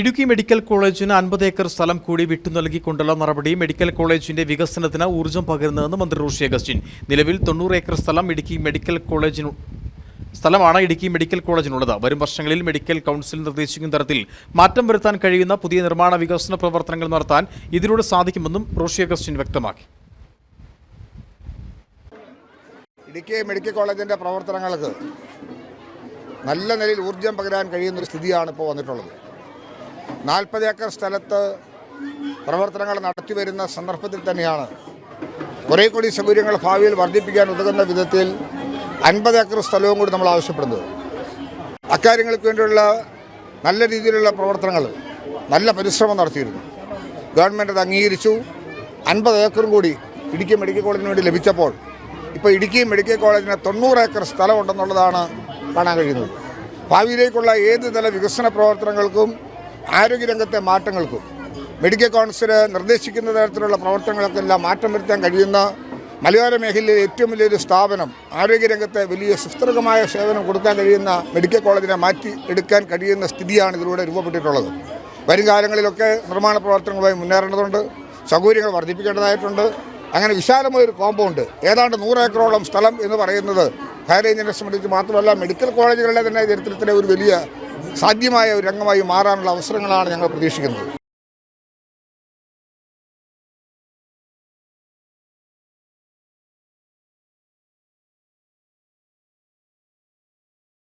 Idukki medical കോളേജിന് അൻപത് acre സ്ഥലം കൂടി വിട്ടു നൽകിക്കൊണ്ടുള്ള നടപടി മെഡിക്കൽ കോളേജിന്റെ വികസനത്തിന് ഊർജം പകരുന്നതെന്ന് മന്ത്രി റോഷി അഗസ്റ്റിൻ. നിലവിൽ തൊണ്ണൂറ് ഏക്കർ സ്ഥലം ഇടുക്കി മെഡിക്കൽ കോളേജിന് സ്ഥലമാണ് ഇടുക്കി മെഡിക്കൽ കോളേജിനുള്ളത്. വരും വർഷങ്ങളിൽ മെഡിക്കൽ കൗൺസിൽ നിർദ്ദേശിക്കുന്ന തരത്തിൽ മാറ്റം വരുത്താൻ കഴിയുന്ന പുതിയ നിർമ്മാണ വികസന പ്രവർത്തനങ്ങൾ നടത്താൻ ഇതിലൂടെ സാധിക്കുമെന്നും റോഷി അഗസ്റ്റിൻ വ്യക്തമാക്കി. ഇടുക്കി മെഡിക്കൽ കോളേജിന്റെ പ്രവർത്തനങ്ങൾക്ക് നല്ല നിലയിൽ ഊർജം പകരാൻ കഴിയുന്നൊരു സ്ഥിതിയാണ് ഇപ്പോൾ വന്നിട്ടുള്ളത്. നാൽപ്പത് ഏക്കർ സ്ഥലത്ത് പ്രവർത്തനങ്ങൾ നടത്തിവരുന്ന സന്ദർഭത്തിൽ തന്നെയാണ് കുറേ കൂടി സൗകര്യങ്ങൾ ഭാവിയിൽ വർദ്ധിപ്പിക്കാൻ ഉതകുന്ന വിധത്തിൽ അൻപത് ഏക്കർ സ്ഥലവും കൂടി നമ്മൾ ആവശ്യപ്പെടുന്നത്. അക്കാര്യങ്ങൾക്ക് വേണ്ടിയുള്ള നല്ല രീതിയിലുള്ള പ്രവർത്തനങ്ങൾ നല്ല പരിശ്രമം നടത്തിയിരുന്നു. ഗവൺമെന്റ് അത് അംഗീകരിച്ചു. അൻപത് ഏക്കറും കൂടി ഇടുക്കി മെഡിക്കൽ കോളേജിന് വേണ്ടി ലഭിച്ചപ്പോൾ ഇപ്പോൾ ഇടുക്കി മെഡിക്കൽ കോളേജിന് തൊണ്ണൂറ് ഏക്കർ സ്ഥലമുണ്ടെന്നുള്ളതാണ് കാണാൻ കഴിയുന്നത്. ഭാവിയിലേക്കുള്ള ഏത് തല വികസന പ്രവർത്തനങ്ങൾക്കും ആരോഗ്യരംഗത്തെ മാറ്റങ്ങൾക്കും മെഡിക്കൽ കൗൺസിൽ നിർദ്ദേശിക്കുന്ന തരത്തിലുള്ള പ്രവർത്തനങ്ങൾക്കെല്ലാം മാറ്റം വരുത്താൻ കഴിയുന്ന മലയോര മേഖലയിലെ ഏറ്റവും വലിയൊരു സ്ഥാപനം ആരോഗ്യരംഗത്തെ വലിയ സുസ്ഥിരമായ സേവനം കൊടുക്കാൻ കഴിയുന്ന മെഡിക്കൽ കോളേജിനെ മാറ്റി എടുക്കാൻ കഴിയുന്ന സ്ഥിതിയാണ് ഇതിലൂടെ രൂപപ്പെട്ടിട്ടുള്ളത്. വരും കാലങ്ങളിലൊക്കെ നിർമ്മാണ പ്രവർത്തനങ്ങളുമായി മുന്നേറേണ്ടതുണ്ട് സൗകര്യങ്ങൾ വർദ്ധിപ്പിക്കേണ്ടതായിട്ടുണ്ട്. അങ്ങനെ വിശാലമായൊരു കോമ്പൗണ്ട് ഏതാണ്ട് നൂറേക്കറോളം സ്ഥലം എന്ന് പറയുന്നത് ഹയർ റേഞ്ചിനെ സംബന്ധിച്ച് മാത്രമല്ല മെഡിക്കൽ കോളേജുകളുടെ തന്നെ ചരിത്രത്തിലെ ഒരു വലിയ സാധ്യമായ ഒരു രംഗമായി മാറാനുള്ള അവസരങ്ങളാണ് ഞങ്ങൾ പ്രതീക്ഷിക്കുന്നത്.